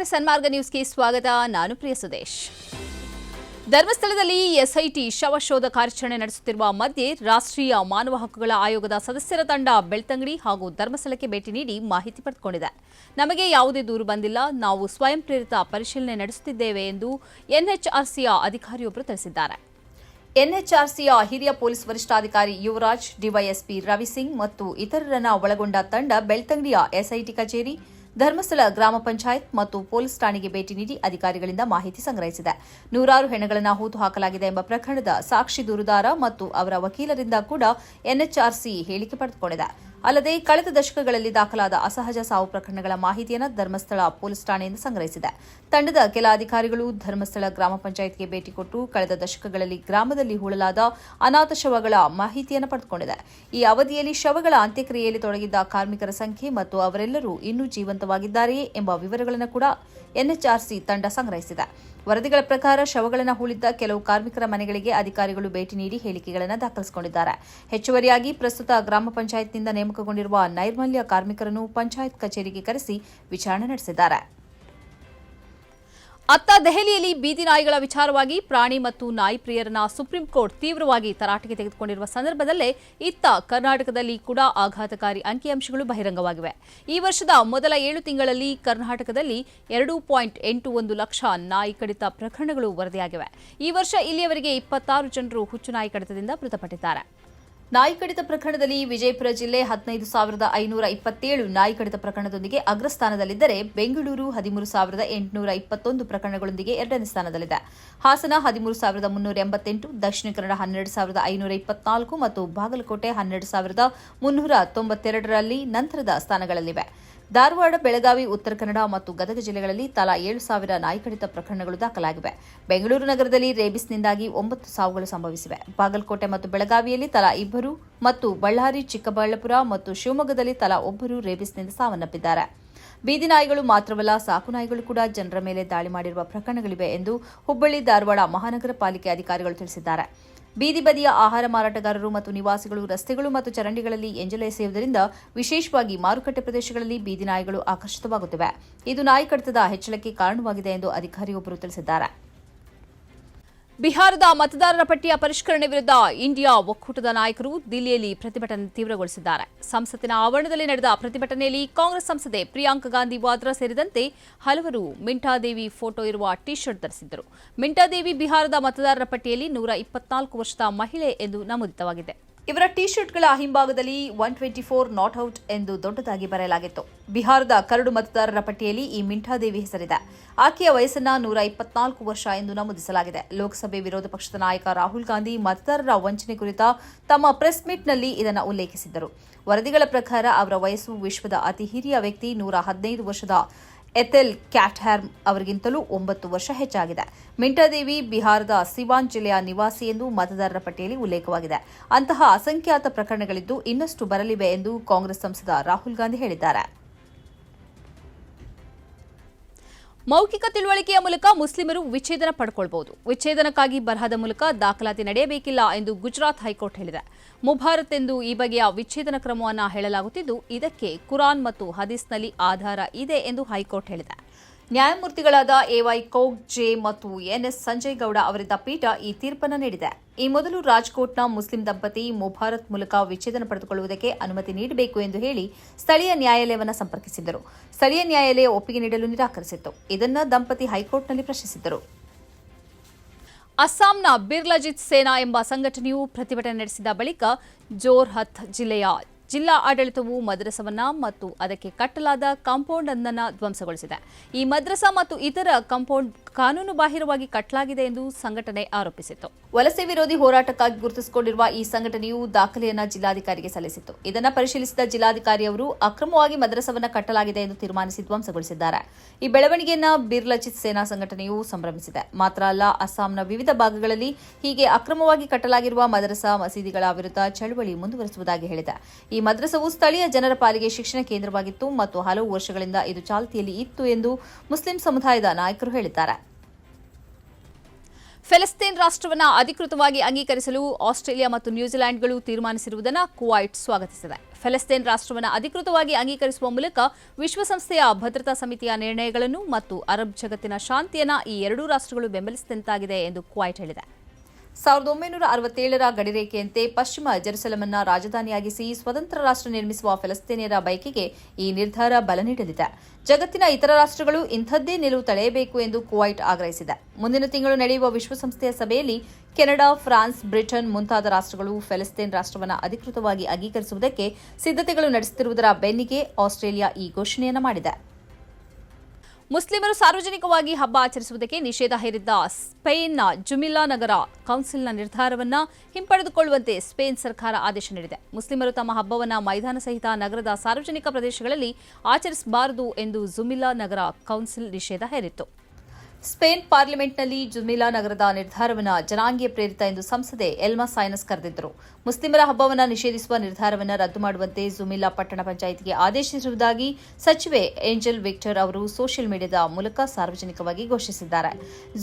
ವೀಕ್ಷಕರ ಸನ್ಮಾರ್ಗ ನ್ಯೂಸ್ಗೆ ಸ್ವಾಗತ. ನಾನು ಪ್ರಿಯ ಸುದೇಶ್. ಧರ್ಮಸ್ಥಳದಲ್ಲಿ ಎಸ್ಐಟಿ ಶವ ಶೋಧ ಕಾರ್ಯಾಚರಣೆ ನಡೆಸುತ್ತಿರುವ ಮಧ್ಯೆ ರಾಷ್ಟ್ರೀಯ ಮಾನವ ಹಕ್ಕುಗಳ ಆಯೋಗದ ಸದಸ್ಯರ ತಂಡ ಬೆಳ್ತಂಗಡಿ ಹಾಗೂ ಧರ್ಮಸ್ಥಳಕ್ಕೆ ಭೇಟಿ ನೀಡಿ ಮಾಹಿತಿ ಪಡೆದುಕೊಂಡಿದೆ. ನಮಗೆ ಯಾವುದೇ ದೂರು ಬಂದಿಲ್ಲ. ನಾವು ಸ್ವಯಂ ಪ್ರೇರಿತ ಪರಿಶೀಲನೆ ನಡೆಸುತ್ತಿದ್ದೇವೆ ಎಂದು ಎನ್ಎಚ್ಆರ್ಸಿಯ ಅಧಿಕಾರಿಯೊಬ್ಬರು ತಿಳಿಸಿದ್ದಾರೆ. ಎನ್ಎಚ್ಆರ್ಸಿಯ ಹಿರಿಯ ಪೊಲೀಸ್ ವರಿಷ್ಠಾಧಿಕಾರಿ ಯುವರಾಜ್, ಡಿವೈಎಸ್ಪಿ ರವಿಸಿಂಗ್ ಮತ್ತು ಇತರರನ್ನ ಒಳಗೊಂಡ ತಂಡ ಬೆಳ್ತಂಗಡಿಯ ಎಸ್ಐಟಿ ಕಚೇರಿ ಧರ್ಮಸ್ಥಳ ಗ್ರಾಮ ಪಂಚಾಯತ್ ಮತ್ತು ಪೊಲೀಸ್ ಠಾಣೆಗೆ ಭೇಟಿ ನೀಡಿ ಅಧಿಕಾರಿಗಳಿಂದ ಮಾಹಿತಿ ಸಂಗ್ರಹಿಸಿದೆ. ನೂರಾರು ಹೆಣಗಳನ್ನು ಹೂತು ಹಾಕಲಾಗಿದೆ ಎಂಬ ಪ್ರಕರಣದ ಸಾಕ್ಷಿ ದೂರುದಾರ ಮತ್ತು ಅವರ ವಕೀಲರಿಂದ ಕೂಡ ಎನ್ಎಚ್ಆರ್ಸಿ ಹೇಳಿಕೆ ಪಡೆದುಕೊಂಡಿದೆ. ಅಲ್ಲದೆ ಕಳೆದ ದಶಕಗಳಲ್ಲಿ ದಾಖಲಾದ ಅಸಹಜ ಸಾವು ಪ್ರಕರಣಗಳ ಮಾಹಿತಿಯನ್ನು ಧರ್ಮಸ್ಥಳ ಪೊಲೀಸ್ ಠಾಣೆಯಿಂದ ಸಂಗ್ರಹಿಸಿದೆ. ತಂಡದ ಕೆಲ ಅಧಿಕಾರಿಗಳು ಧರ್ಮಸ್ಥಳ ಗ್ರಾಮ ಪಂಚಾಯತ್ಗೆ ಭೇಟಿ ಕೊಟ್ಟು ಕಳೆದ ದಶಕಗಳಲ್ಲಿ ಗ್ರಾಮದಲ್ಲಿ ಹೂಳಲಾದ ಅನಾಥ ಶವಗಳ ಮಾಹಿತಿಯನ್ನು ಪಡೆದುಕೊಂಡಿದೆ. ಈ ಅವಧಿಯಲ್ಲಿ ಶವಗಳ ಅಂತ್ಯಕ್ರಿಯೆಯಲ್ಲಿ ತೊಡಗಿದ್ದ ಕಾರ್ಮಿಕರ ಸಂಖ್ಯೆ ಮತ್ತು ಅವರೆಲ್ಲರೂ ಇನ್ನೂ ಜೀವಂತವಾಗಿದ್ದಾರೆಯೇ ಎಂಬ ವಿವರಗಳನ್ನು ಕೂಡ ಎನ್ಎಚ್ಆರ್ಸಿ ತಂಡ ಸಂಗ್ರಹಿಸಿದೆ. ವರದಿಗಳ ಪ್ರಕಾರ ಶವಗಳನ್ನು ಹೂಳಿದ್ದ ಕೆಲವು ಕಾರ್ಮಿಕರ ಮನೆಗಳಿಗೆ ಅಧಿಕಾರಿಗಳು ಭೇಟಿ ನೀಡಿ ಹೇಳಿಕೆಗಳನ್ನು ದಾಖಲಿಸಿಕೊಂಡಿದ್ದಾರೆ. ಹೆಚ್ಚುವರಿಯಾಗಿ ಪ್ರಸ್ತುತ ಗ್ರಾಮ ಪಂಚಾಯತ್ನಿಂದ ನೇಮಕಗೊಂಡಿರುವ ನೈರ್ಮಲ್ಯ ಕಾರ್ಮಿಕರನ್ನು ಪಂಚಾಯತ್ ಕಚೇರಿಗೆ ಕರೆಸಿ ವಿಚಾರಣೆ ನಡೆಸಿದ್ದಾರೆ. ಅತ್ತ ದೆಹಲಿಯಲ್ಲಿ ಬೀದಿ ನಾಯಿಗಳ ವಿಚಾರವಾಗಿ ಪ್ರಾಣಿ ಮತ್ತು ನಾಯಿ ಪ್ರಿಯರನ್ನ ಸುಪ್ರೀಂ ಕೋರ್ಟ್ ತೀವ್ರವಾಗಿ ತರಾಟೆಗೆ ತೆಗೆದುಕೊಂಡಿರುವ ಸಂದರ್ಭದಲ್ಲೇ ಇತ್ತ ಕರ್ನಾಟಕದಲ್ಲಿ ಕೂಡ ಆಘಾತಕಾರಿ ಅಂಕಿಅಂಶಗಳು ಬಹಿರಂಗವಾಗಿವೆ. ಈ ವರ್ಷದ ಮೊದಲ ಏಳು ತಿಂಗಳಲ್ಲಿ ಕರ್ನಾಟಕದಲ್ಲಿ ಎರಡು ಪಾಯಿಂಟ್ ಎಂಟು ಒಂದು ಲಕ್ಷ ನಾಯಿ ಕಡಿತ ಪ್ರಕರಣಗಳು ವರದಿಯಾಗಿವೆ. ಈ ವರ್ಷ ಇಲ್ಲಿಯವರೆಗೆ ಇಪ್ಪತ್ತಾರು ಜನರು ಹುಚ್ಚು ನಾಯಿ ಕಡಿತದಿಂದ ಮೃತಪಟ್ಟಿದ್ದಾರೆ. ನಾಯಿ ಕಡಿತ ಪ್ರಕರಣದಲ್ಲಿ ವಿಜಯಪುರ ಜಿಲ್ಲೆ ಹದಿನೈದು ಸಾವಿರದ ಐನೂರ ಇಪ್ಪತ್ತೇಳು ನಾಯಿ ಕಡಿತ ಪ್ರಕರಣದೊಂದಿಗೆ ಅಗ್ರಸ್ಥಾನದಲ್ಲಿದ್ದರೆ ಬೆಂಗಳೂರು ಹದಿಮೂರು ಸಾವಿರದ ಎಂಟುನೂರ ಇಪ್ಪತ್ತೊಂದು ಪ್ರಕರಣಗಳೊಂದಿಗೆ ಎರಡನೇ ಸ್ಥಾನದಲ್ಲಿದೆ. ಹಾಸನ ಹದಿಮೂರು ಸಾವಿರದ ಮುನ್ನೂರ ಎಂಬತ್ತೆಂಟು, ದಕ್ಷಿಣ ಕನ್ನಡ ಹನ್ನೆರಡು ಸಾವಿರದ ಐನೂರ ಇಪ್ಪತ್ನಾಲ್ಕು ಮತ್ತು ಬಾಗಲಕೋಟೆ ಹನ್ನೆರಡು ಸಾವಿರದ ಮುನ್ನೂರ ತೊಂಬತ್ತೆರಡರಲ್ಲಿ ನಂತರದ ಸ್ಥಾನಗಳಲ್ಲಿವೆ. ಧಾರವಾಡ, ಬೆಳಗಾವಿ, ಉತ್ತರ ಕನ್ನಡ ಮತ್ತು ಗದಗ ಜಿಲ್ಲೆಗಳಲ್ಲಿ ತಲಾ ಏಳು ಸಾವಿರ ನಾಯಿ ಕಡಿತ ಪ್ರಕರಣಗಳು ದಾಖಲಾಗಿವೆ. ಬೆಂಗಳೂರು ನಗರದಲ್ಲಿ ರೇಬಿಸ್ನಿಂದಾಗಿ ಒಂಬತ್ತು ಸಾವುಗಳು ಸಂಭವಿಸಿವೆ. ಬಾಗಲಕೋಟೆ ಮತ್ತು ಬೆಳಗಾವಿಯಲ್ಲಿ ತಲಾ ಇಬ್ಬರು ಮತ್ತು ಬಳ್ಳಾರಿ, ಚಿಕ್ಕಬಳ್ಳಾಪುರ ಮತ್ತು ಶಿವಮೊಗ್ಗದಲ್ಲಿ ತಲಾ ಒಬ್ಬರು ರೇಬಿಸ್ನಿಂದ ಸಾವನ್ನಪ್ಪಿದ್ದಾರೆ. ಬೀದಿ ನಾಯಿಗಳು ಮಾತ್ರವಲ್ಲ, ಸಾಕು ನಾಯಿಗಳು ಕೂಡ ಜನರ ಮೇಲೆ ದಾಳಿ ಮಾಡಿರುವ ಪ್ರಕರಣಗಳಿವೆ ಎಂದು ಹುಬ್ಬಳ್ಳಿ, ಧಾರವಾಡ ಮಹಾನಗರ ಪಾಲಿಕೆ ಅಧಿಕಾರಿಗಳು ತಿಳಿಸಿದ್ದಾರೆ. ಬೀದಿ ಬದಿಯ ಆಹಾರ ಮಾರಾಟಗಾರರು ಮತ್ತು ನಿವಾಸಿಗಳು, ರಸ್ತೆಗಳು ಮತ್ತು ಚರಂಡಿಗಳಲ್ಲಿ ಎಂಜಲೆಸೆಯುವುದರಿಂದ ವಿಶೇಷವಾಗಿ ಮಾರುಕಟ್ಟೆ ಪ್ರದೇಶಗಳಲ್ಲಿ ಬೀದಿ ನಾಯಿಗಳು ಆಕರ್ಷಿತವಾಗುತ್ತಿವೆ. ಇದು ನಾಯಿ ಕಡಿತದ ಹೆಚ್ಚಳಕ್ಕೆ ಕಾರಣವಾಗಿದೆ ಎಂದು ಅಧಿಕಾರಿಯೊಬ್ಬರು ತಿಳಿಸಿದ್ದಾರೆ. ಬಿಹಾರದ ಮತದಾರರ ಪಟ್ಟಿಯ ಪರಿಷ್ಕರಣೆ ವಿರುದ್ಧ ಇಂಡಿಯಾ ಒಕ್ಕೂಟದ ನಾಯಕರು ದಿಲ್ಲಿಯಲ್ಲಿ ಪ್ರತಿಭಟನೆ ತೀವ್ರಗೊಳಿಸಿದ್ದಾರೆ. ಸಂಸತ್ತಿನ ಆವರಣದಲ್ಲಿ ನಡೆದ ಪ್ರತಿಭಟನೆಯಲ್ಲಿ ಕಾಂಗ್ರೆಸ್ ಸಂಸದೆ ಪ್ರಿಯಾಂಕಾ ಗಾಂಧಿ ವಾದ್ರಾ ಸೇರಿದಂತೆ ಹಲವರು ಮಿಂಟಾದೇವಿ ಫೋಟೋ ಇರುವ ಟಿ ಶರ್ಟ್ ಧರಿಸಿದ್ದರು. ಮಿಂಟಾದೇವಿ ಬಿಹಾರದ ಮತದಾರರ ಪಟ್ಟಿಯಲ್ಲಿ ನೂರ ಇಪ್ಪತ್ನಾಲ್ಕು ವರ್ಷದ ಮಹಿಳೆ ಎಂದು ನಮೂದಿತವಾಗಿದೆ. ಇವರ ಟಿ ಶರ್ಟ್ಗಳ ಹಿಂಭಾಗದಲ್ಲಿ one twenty four not out ಎಂದು ದೊಡ್ಡದಾಗಿ ಬರೆಯಲಾಗಿತ್ತು. ಬಿಹಾರದ ಕರಡು ಮತದಾರರ ಪಟ್ಟಿಯಲ್ಲಿ ಈ ಮಿಂಠಾದೇವಿ ಹೆಸರಿದೆ. ಆಕೆಯ ವಯಸ್ಸನ್ನ ನೂರ ಇಪ್ಪತ್ನಾಲ್ಕು ವರ್ಷ ಎಂದು ನಮೂದಿಸಲಾಗಿದೆ. ಲೋಕಸಭೆ ವಿರೋಧ ಪಕ್ಷದ ನಾಯಕ ರಾಹುಲ್ ಗಾಂಧಿ ಮತದಾರರ ವಂಚನೆ ಕುರಿತ ತಮ್ಮ ಪ್ರೆಸ್ ಮೀಟ್ನಲ್ಲಿ ಇದನ್ನು ಉಲ್ಲೇಖಿಸಿದ್ದರು. ವರದಿಗಳ ಪ್ರಕಾರ ಅವರ ವಯಸ್ಸು ವಿಶ್ವದ ಅತಿ ಹಿರಿಯ ವ್ಯಕ್ತಿ ನೂರ ಹದಿನೈದು ವರ್ಷದ ಎಥೆಲ್ ಕ್ಯಾಟ್ಹ್ಯಾರ್ಮ್ ಅವರಿಗಿಂತಲೂ ಒಂಬತ್ತು ವರ್ಷ ಹೆಚ್ಚಾಗಿದೆ. ಮಿಂಟಾದೇವಿ ಬಿಹಾರದ ಸಿವಾನ್ ಜಿಲ್ಲೆಯ ನಿವಾಸಿ ಎಂದು ಮತದಾರರ ಪಟ್ಟಿಯಲ್ಲಿ ಉಲ್ಲೇಖವಾಗಿದೆ. ಅಂತಹ ಅಸಂಖ್ಯಾತ ಪ್ರಕರಣಗಳಿದ್ದು ಇನ್ನಷ್ಟು ಬರಲಿವೆ ಎಂದು ಕಾಂಗ್ರೆಸ್ ಸಂಸದ ರಾಹುಲ್ ಗಾಂಧಿ ಹೇಳಿದ್ದಾರೆ. ಮೌಖಿಕ ತಿಳುವಳಿಕೆಯ ಮೂಲಕ ಮುಸ್ಲಿಮರು ವಿಚ್ಛೇದನ ಪಡ್ಕೊಳ್ಬಹುದು. ವಿಚ್ಛೇದನಕ್ಕಾಗಿ ಬರಹದ ಮೂಲಕ ದಾಖಲಾತಿ ನಡೆಯಬೇಕಿಲ್ಲ ಎಂದು ಗುಜರಾತ್ ಹೈಕೋರ್ಟ್ ಹೇಳಿದೆ. ಮುಭಾರತ್ ಎಂದು ಈ ಬಗೆಯ ವಿಚ್ಛೇದನ ಕ್ರಮವನ್ನು ಹೇಳಲಾಗುತ್ತಿದ್ದು, ಇದಕ್ಕೆ ಕುರಾನ್ ಮತ್ತು ಹದೀಸ್ನಲ್ಲಿ ಆಧಾರ ಇದೆ ಎಂದು ಹೈಕೋರ್ಟ್ ಹೇಳಿದೆ. ನ್ಯಾಯಮೂರ್ತಿಗಳಾದ ಎವೈ ಕೌಗ್, ಜೆ ಮತ್ತು ಎನ್ಎಸ್ ಸಂಜಯ್ ಗೌಡ ಅವರಿದ್ದ ಪೀಠ ಈ ತೀರ್ಪನ್ನು ನೀಡಿದೆ. ಈ ಮೊದಲು ರಾಜ್ಕೋಟ್ನ ಮುಸ್ಲಿಂ ದಂಪತಿ ಮುಭಾರತ್ ಮೂಲಕ ವಿಚ್ಛೇದನ ಪಡೆದುಕೊಳ್ಳುವುದಕ್ಕೆ ಅನುಮತಿ ನೀಡಬೇಕು ಎಂದು ಹೇಳಿ ಸ್ಥಳೀಯ ನ್ಯಾಯಾಲಯವನ್ನು ಸಂಪರ್ಕಿಸಿದ್ದರು. ಸ್ಥಳೀಯ ನ್ಯಾಯಾಲಯ ಒಪ್ಪಿಗೆ ನೀಡಲು ನಿರಾಕರಿಸಿತ್ತು. ಇದನ್ನು ದಂಪತಿ ಹೈಕೋರ್ಟ್ನಲ್ಲಿ ಪ್ರಶ್ನಿಸಿದ್ದರು. ಅಸ್ಸಾಂನ ಬಿರ್ಲಜಿತ್ ಸೇನಾ ಎಂಬ ಸಂಘಟನೆಯು ಪ್ರತಿಭಟನೆ ನಡೆಸಿದ ಬಳಿಕ ಜೋರ್ಹತ್ ಜಿಲ್ಲೆಯ ಜಿಲ್ಲಾ ಆಡಳಿತವು ಮದ್ರಸವನ್ನ ಮತ್ತು ಅದಕ್ಕೆ ಕಟ್ಟಲಾದ ಕಾಂಪೌಂಡ್ ಒಂದನ್ನು ಧ್ವಂಸಗೊಳಿಸಿದೆ. ಈ ಮದ್ರಸಾ ಮತ್ತು ಇತರ ಕಾಂಪೌಂಡ್ ಕಾನೂನು ಬಾಹಿರವಾಗಿ ಕಟ್ಟಲಾಗಿದೆ ಎಂದು ಸಂಘಟನೆ ಆರೋಪಿಸಿತ್ತು. ವಲಸೆ ವಿರೋಧಿ ಹೋರಾಟಕ್ಕಾಗಿ ಗುರುತಿಸಿಕೊಂಡಿರುವ ಈ ಸಂಘಟನೆಯು ದಾಖಲೆಯನ್ನ ಜಿಲ್ಲಾಧಿಕಾರಿಗೆ ಸಲ್ಲಿಸಿತ್ತು. ಇದನ್ನ ಪರಿಶೀಲಿಸಿದ ಜಿಲ್ಲಾಧಿಕಾರಿಯವರು ಅಕ್ರಮವಾಗಿ ಮದ್ರಸವನ್ನ ಕಟ್ಟಲಾಗಿದೆ ಎಂದು ತೀರ್ಮಾನಿಸಿ ಧ್ವಂಸಗೊಳಿಸಿದ್ದಾರೆ. ಈ ಬೆಳವಣಿಗೆಯನ್ನ ಬಿರ್ಲಚಿತ್ ಸೇನಾ ಸಂಘಟನೆಯು ಸಂಭ್ರಮಿಸಿದೆ. ಮಾತ್ರ ಅಲ್ಲ, ಅಸ್ಸಾಂನ ವಿವಿಧ ಭಾಗಗಳಲ್ಲಿ ಹೀಗೆ ಅಕ್ರಮವಾಗಿ ಕಟ್ಟಲಾಗಿರುವ ಮದ್ರಸಾ ಮಸೀದಿಗಳ ವಿರುದ್ಧ ಚಳವಳಿ ಮುಂದುವರೆಸುವುದಾಗಿ ಹೇಳಿದೆ. ಈ ಮದ್ರಸವು ಸ್ಥಳೀಯ ಜನರ ಪಾಲಿಗೆ ಶಿಕ್ಷಣ ಕೇಂದ್ರವಾಗಿತ್ತು ಮತ್ತು ಹಲವು ವರ್ಷಗಳಿಂದ ಇದು ಚಾಲ್ತಿಯಲ್ಲಿ ಇತ್ತು ಎಂದು ಮುಸ್ಲಿಂ ಸಮುದಾಯದ ನಾಯಕರು ಹೇಳಿದ್ದಾರೆ. ಫೆಲಸ್ತೀನ್ ರಾಷ್ಟ್ರವನ್ನು ಅಧಿಕೃತವಾಗಿ ಅಂಗೀಕರಿಸಲು ಆಸ್ಟ್ರೇಲಿಯಾ ಮತ್ತು ನ್ಯೂಜಿಲೆಂಡ್ಗಳು ತೀರ್ಮಾನಿಸಿರುವುದನ್ನು ಕುವೈಟ್ ಸ್ವಾಗತಿಸಿದೆ. ಫೆಲಸ್ತೀನ್ ರಾಷ್ಟ್ರವನ್ನು ಅಧಿಕೃತವಾಗಿ ಅಂಗೀಕರಿಸುವ ಮೂಲಕ ವಿಶ್ವಸಂಸ್ಥೆಯ ಭದ್ರತಾ ಸಮಿತಿಯ ನಿರ್ಣಯಗಳನ್ನು ಮತ್ತು ಅರಬ್ ಜಗತ್ತಿನ ಶಾಂತಿಯನ್ನು ಈ ಎರಡೂ ರಾಷ್ಟ್ರಗಳು ಬೆಂಬಲಿಸಿದಂತಾಗಿದೆ ಎಂದು ಕುವೈಟ್ ಹೇಳಿದೆ. ಸಾವಿರದ ಒಂಬೈನೂರ ಅರವತ್ತೇಳರ ಗಡಿರೇಖೆಯಂತೆ ಪಶ್ಚಿಮ ಜೆರುಸಲಮನ್ನ ರಾಜಧಾನಿಯಾಗಿಸಿ ಸ್ವತಂತ್ರ ರಾಷ್ಟ್ರ ನಿರ್ಮಿಸುವ ಫೆಲಸ್ತೀನಿಯರ ಬಯಕೆಗೆ ಈ ನಿರ್ಧಾರ ಬಲ ನೀಡಲಿದೆ. ಜಗತ್ತಿನ ಇತರ ರಾಷ್ಟ್ರಗಳು ಇಂಥದ್ದೇ ನಿಲುವು ತಳೆಯಬೇಕು ಎಂದು ಕುವೈಟ್ ಆಗ್ರಹಿಸಿದೆ. ಮುಂದಿನ ತಿಂಗಳು ನಡೆಯುವ ವಿಶ್ವಸಂಸ್ಥೆಯ ಸಭೆಯಲ್ಲಿ ಕೆನಡಾ, ಫ್ರಾನ್ಸ್, ಬ್ರಿಟನ್ ಮುಂತಾದ ರಾಷ್ಟ್ರಗಳು ಫೆಲಸ್ತೀನ್ ರಾಷ್ಟ್ರವನ್ನು ಅಧಿಕೃತವಾಗಿ ಅಂಗೀಕರಿಸುವುದಕ್ಕೆ ಸಿದ್ಧತೆಗಳು ನಡೆಸುತ್ತಿರುವುದರ ಬೆನ್ನಿಗೆ ಆಸ್ಟ್ರೇಲಿಯಾ ಈ ಘೋಷಣೆಯನ್ನು ಮಾಡಿದೆ. ಮುಸ್ಲಿಮರು ಸಾರ್ವಜನಿಕವಾಗಿ ಹಬ್ಬ ಆಚರಿಸುವುದಕ್ಕೆ ನಿಷೇಧ ಹೇರಿದ್ದ ಸ್ಪೇನ್ನ ಜುಮಿಲ್ಲಾ ನಗರ ಕೌನ್ಸಿಲ್ನ ನಿರ್ಧಾರವನ್ನು ಹಿಂಪಡೆದುಕೊಳ್ಳುವಂತೆ ಸ್ಪೇನ್ ಸರ್ಕಾರ ಆದೇಶ ನೀಡಿದೆ. ಮುಸ್ಲಿಮರು ತಮ್ಮ ಹಬ್ಬವನ್ನು ಮೈದಾನ ಸಹಿತ ನಗರದ ಸಾರ್ವಜನಿಕ ಪ್ರದೇಶಗಳಲ್ಲಿ ಆಚರಿಸಬಾರದು ಎಂದು ಜುಮಿಲ್ಲಾ ನಗರ ಕೌನ್ಸಿಲ್ ನಿಷೇಧ ಹೇರಿತ್ತು. ಸ್ಪೇನ್ ಪಾರ್ಲಿಮೆಂಟ್ನಲ್ಲಿ ಜುಮಿಲಾ ನಗರದ ನಿರ್ಧಾರವನ್ನು ಜನಾಂಗೀಯ ಪ್ರೇರಿತ ಎಂದು ಸಂಸದೆ ಎಲ್ಮಾ ಸೈನಸ್ ಕರೆದಿದ್ದರು. ಮುಸ್ಲಿಮರ ಹಬ್ಬವನ್ನು ನಿಷೇಧಿಸುವ ನಿರ್ಧಾರವನ್ನು ರದ್ದು ಮಾಡುವಂತೆ ಜುಮಿಲಾ ಪಟ್ಟಣ ಪಂಚಾಯಿತಿಗೆ ಆದೇಶಿಸಿರುವುದಾಗಿ ಸಚಿವೆ ಏಂಜಲ್ ವಿಕ್ಟರ್ ಅವರು ಸೋಷಿಯಲ್ ಮೀಡಿಯಾದ ಮೂಲಕ ಸಾರ್ವಜನಿಕವಾಗಿ ಘೋಷಿಸಿದ್ದಾರೆ.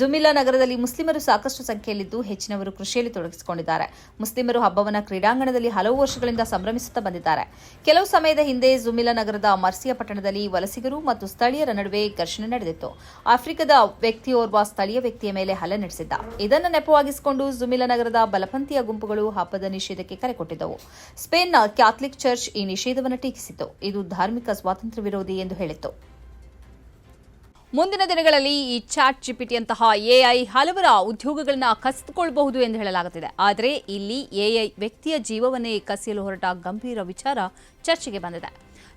ಜುಮಿಲಾ ನಗರದಲ್ಲಿ ಮುಸ್ಲಿಮರು ಸಾಕಷ್ಟು ಸಂಖ್ಯೆಯಲ್ಲಿದ್ದು ಹೆಚ್ಚಿನವರು ಕೃಷಿಯಲ್ಲಿ ತೊಡಗಿಸಿಕೊಂಡಿದ್ದಾರೆ. ಮುಸ್ಲಿಮರು ಹಬ್ಬವನ್ನು ಕ್ರೀಡಾಂಗಣದಲ್ಲಿ ಹಲವು ವರ್ಷಗಳಿಂದ ಸಂಭ್ರಮಿಸುತ್ತಾ ಬಂದಿದ್ದಾರೆ. ಕೆಲವು ಸಮಯದ ಹಿಂದೆ ಜುಮಿಲಾ ನಗರದ ಮರ್ಸಿಯಾ ಪಟ್ಟಣದಲ್ಲಿ ವಲಸಿಗರು ಮತ್ತು ಸ್ಥಳೀಯರ ನಡುವೆ ಘರ್ಷಣೆ ನಡೆದಿತ್ತು. ಆಫ್ರಿಕಾದ ವ್ಯಕ್ತಿಯೋರ್ವ ಸ್ಥಳೀಯ ವ್ಯಕ್ತಿಯ ಮೇಲೆ ಹಲ್ಲೆ ನಡೆಸಿದ್ದ. ಇದನ್ನು ನೆಪವಾಗಿಸಿಕೊಂಡು ಜುಮಿಲಾ ನಗರದ ಬಲಪಂಥೀಯ ಗುಂಪುಗಳು ಹಬ್ಬದ ನಿಷೇಧಕ್ಕೆ ಕರೆ ಕೊಟ್ಟಿದ್ದವು. ಸ್ಪೇನ್ನ ಕ್ಯಾಥಲಿಕ್ ಚರ್ಚ್ ಈ ನಿಷೇಧವನ್ನು ಟೀಕಿಸಿತು ಇದು ಧಾರ್ಮಿಕ ಸ್ವಾತಂತ್ರ್ಯ ವಿರೋಧಿ ಎಂದು ಹೇಳಿತ್ತು. ಮುಂದಿನ ದಿನಗಳಲ್ಲಿ ಈ ಚಾಟ್ ಜಿಪಿಟಿಯಂತಹ ಎಐ ಹಲವರ ಉದ್ಯೋಗಗಳನ್ನು ಕಸಿದುಕೊಳ್ಳಬಹುದು ಎಂದು ಹೇಳಲಾಗುತ್ತಿದೆ. ಆದರೆ ಇಲ್ಲಿ ಎಐ ವ್ಯಕ್ತಿಯ ಜೀವವನ್ನೇ ಕಸಿಯಲು ಹೊರಟ ಗಂಭೀರ ವಿಚಾರ ಚರ್ಚೆಗೆ ಬಂದಿದೆ.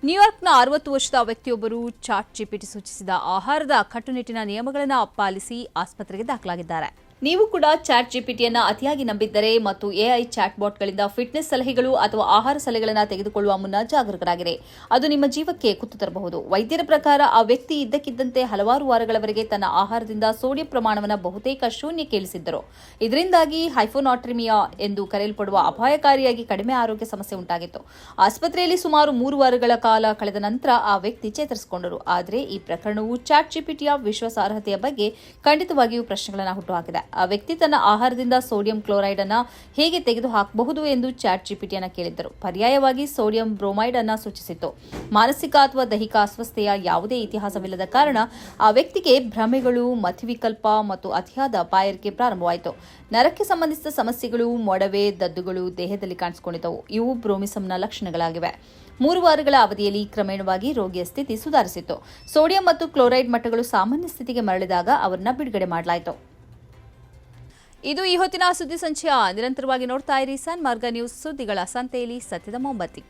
ನ್ಯೂಯಾರ್ಕ್ನ ಅರವತ್ತು ವರ್ಷದ ವ್ಯಕ್ತಿಯೊಬ್ಬರು ಚಾಟ್ ಜಿಪಿಟಿ ಸೂಚಿಸಿದ ಆಹಾರದ ಕಟ್ಟುನಿಟ್ಟಿನ ನಿಯಮಗಳನ್ನು ಪಾಲಿಸಿ ಆಸ್ಪತ್ರೆಗೆ ದಾಖಲಾಗಿದ್ದಾರೆ. ನೀವು ಕೂಡ ಚಾಟ್ ಜಿಪಿಟಿಯನ್ನು ಅತಿಯಾಗಿ ನಂಬಿದ್ದರೆ ಮತ್ತು ಎಐ ಚಾಟ್ ಬಾಟ್ಗಳಿಂದ ಫಿಟ್ನೆಸ್ ಸಲಹೆಗಳು ಅಥವಾ ಆಹಾರ ಸಲಹೆಗಳನ್ನು ತೆಗೆದುಕೊಳ್ಳುವ ಮುನ್ನ ಜಾಗರೂಕರಾಗಿರಿ. ಅದು ನಿಮ್ಮ ಜೀವಕ್ಕೆ ಕುತ್ತು ತರಬಹುದು. ವೈದ್ಯರ ಪ್ರಕಾರ ಆ ವ್ಯಕ್ತಿ ಇದ್ದಕ್ಕಿದ್ದಂತೆ ಹಲವಾರು ವಾರಗಳವರೆಗೆ ತನ್ನ ಆಹಾರದಿಂದ ಸೋಡಿಯಂ ಪ್ರಮಾಣವನ್ನು ಬಹುತೇಕ ಶೂನ್ಯ ಕೇಳಿಸಿದ್ದರು. ಇದರಿಂದಾಗಿ ಹೈಫೋನಾಟ್ರಿಮಿಯಾ ಎಂದು ಕರೆಯಲ್ಪಡುವ ಅಪಾಯಕಾರಿಯಾಗಿ ಕಡಿಮೆ ಆರೋಗ್ಯ ಸಮಸ್ಯೆ ಉಂಟಾಗಿತ್ತು. ಆಸ್ಪತ್ರೆಯಲ್ಲಿ ಸುಮಾರು ಮೂರು ವಾರಗಳ ಕಾಲ ಕಳೆದ ನಂತರ ಆ ವ್ಯಕ್ತಿ ಚೇತರಿಸಿಕೊಂಡರು. ಆದರೆ ಈ ಪ್ರಕರಣವು ಚಾಟ್ ಜಿಪಿಟಿಯ ವಿಶ್ವಾಸಾರ್ಹತೆಯ ಬಗ್ಗೆ ಖಂಡಿತವಾಗಿಯೂ ಪ್ರಶ್ನೆಗಳನ್ನು ಹುಟ್ಟುಹಾಕಿದೆ ಆ ವ್ಯಕ್ತಿ ತನ್ನ ಆಹಾರದಿಂದ ಸೋಡಿಯಂ ಕ್ಲೋರೈಡ್ ಅನ್ನ ಹೇಗೆ ತೆಗೆದು ಹಾಕಬಹುದು ಎಂದು ಚಾಟ್ ಜಿಪಿಟಿಯನ್ನು ಕೇಳಿದ್ದರು. ಪರ್ಯಾಯವಾಗಿ ಸೋಡಿಯಂ ಬ್ರೋಮೈಡ್ ಅನ್ನ ಸೂಚಿಸಿತ್ತು. ಮಾನಸಿಕ ಅಥವಾ ದೈಹಿಕ ಅಸ್ವಸ್ಥೆಯ ಯಾವುದೇ ಇತಿಹಾಸವಿಲ್ಲದ ಕಾರಣ ಆ ವ್ಯಕ್ತಿಗೆ ಭ್ರಮೆಗಳು, ಮತಿವಿಕಲ್ಪ ಮತ್ತು ಅತಿಯಾದ ಬಾಯಾರಿಕೆ ಪ್ರಾರಂಭವಾಯಿತು. ನರಕ್ಕೆ ಸಂಬಂಧಿಸಿದ ಸಮಸ್ಯೆಗಳು, ಮೊಡವೆ, ದದ್ದುಗಳು ದೇಹದಲ್ಲಿ ಕಾಣಿಸಿಕೊಂಡಿದ್ದವು. ಇವು ಬ್ರೋಮಿಸಂನ ಲಕ್ಷಣಗಳಾಗಿವೆ. ಮೂರು ವಾರಗಳ ಅವಧಿಯಲ್ಲಿ ಕ್ರಮೇಣವಾಗಿ ರೋಗಿಯ ಸ್ಥಿತಿ ಸುಧಾರಿಸಿತ್ತು. ಸೋಡಿಯಂ ಮತ್ತು ಕ್ಲೋರೈಡ್ ಮಟ್ಟಗಳು ಸಾಮಾನ್ಯ ಸ್ಥಿತಿಗೆ ಮರಳಿದಾಗ ಅವರನ್ನ ಬಿಡುಗಡೆ ಮಾಡಲಾಯಿತು. ಇದು ಈ ಹೊತ್ತಿನ ಸುದ್ದಿ ಸಂಚಯ. ನಿರಂತರವಾಗಿ ನೋಡ್ತಾ ಇರಿ ಸನ್ ಮಾರ್ಗ ನ್ಯೂಸ್ ಸುದ್ದಿಗಳ ಸಂತೆಯಲ್ಲಿ ಸತ್ಯದ ಮೊಂಬತ್ತಿ.